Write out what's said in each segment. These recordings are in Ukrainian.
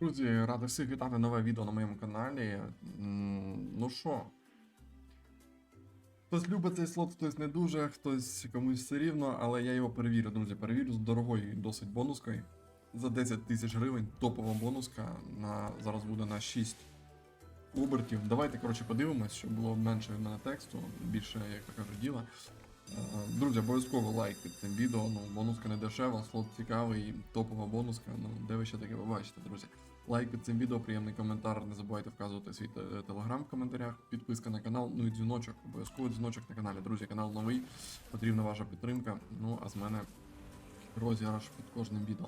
Друзі, радий всіх вітати нове відео на моєму каналі. Ну що? Хтось любить цей слот, хтось не дуже, хтось комусь все рівно, але я його перевірю, друзі. Перевірю з дорогою досить бонускою. За 10 тисяч гривень топова бонуска. На, зараз буде на 6 обертів. Давайте, коротше, подивимось, щоб було менше від мене тексту, більше, як то кажуть, діла. Друзі, обов'язково лайк під цим відео. Ну, бонуска не дешева, слот цікавий, топова бонуска. Ну, де ви ще таке побачите, друзі? Лайк цим відео, приємний коментар. Не забувайте вказувати свій телеграм в коментарях, підписка на канал, ну і дзвіночок. Обов'язково дзвіночок на каналі. Друзі, канал новий, потрібна ваша підтримка. Ну, а з мене розіграш під кожним відео.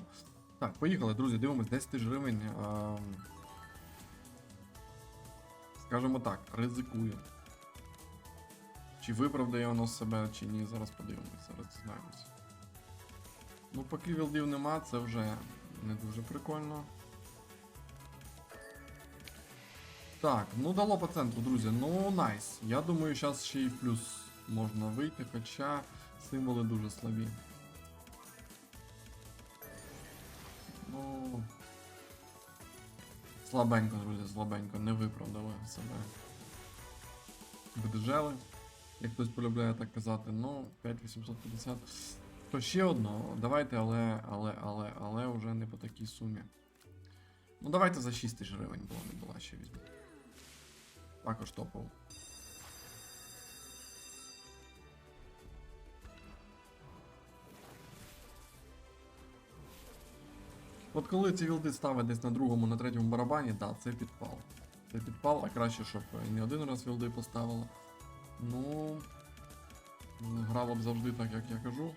Так, поїхали, друзі, дивимось 10 тисяч гривень. А... Скажімо так, ризикую. Чи виправдає воно себе, чи ні, зараз подивимось, зараз дізнаємося. Ну, поки вілдів нема, це вже не дуже прикольно. Так, ну дало по центру, друзі. Ну, найс. Я думаю, зараз ще й плюс можна вийти, хоча символи дуже слабі. Ну. Слабенько, друзі, слабенько, не виправдали себе. Видержали, як хтось полюбляє так казати, ну, 5850. То ще одно, давайте, але, але, але, але вже не по такій сумі. Ну, давайте за 6 тисяч гривень було не була ще візьму. Також топово. От коли ці вілди ставить десь на другому, на третьому барабані, так, це підпал. Це підпал, а краще, щоб не один раз вілди поставила. Ну. Грало б завжди так, як я кажу.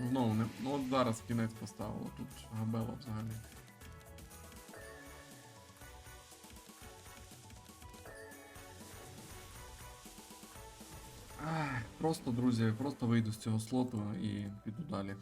Знову не. Ну от зараз кінець поставило, тут габела взагалі. Просто, друзі, просто вийду з цього слоту і піду далі.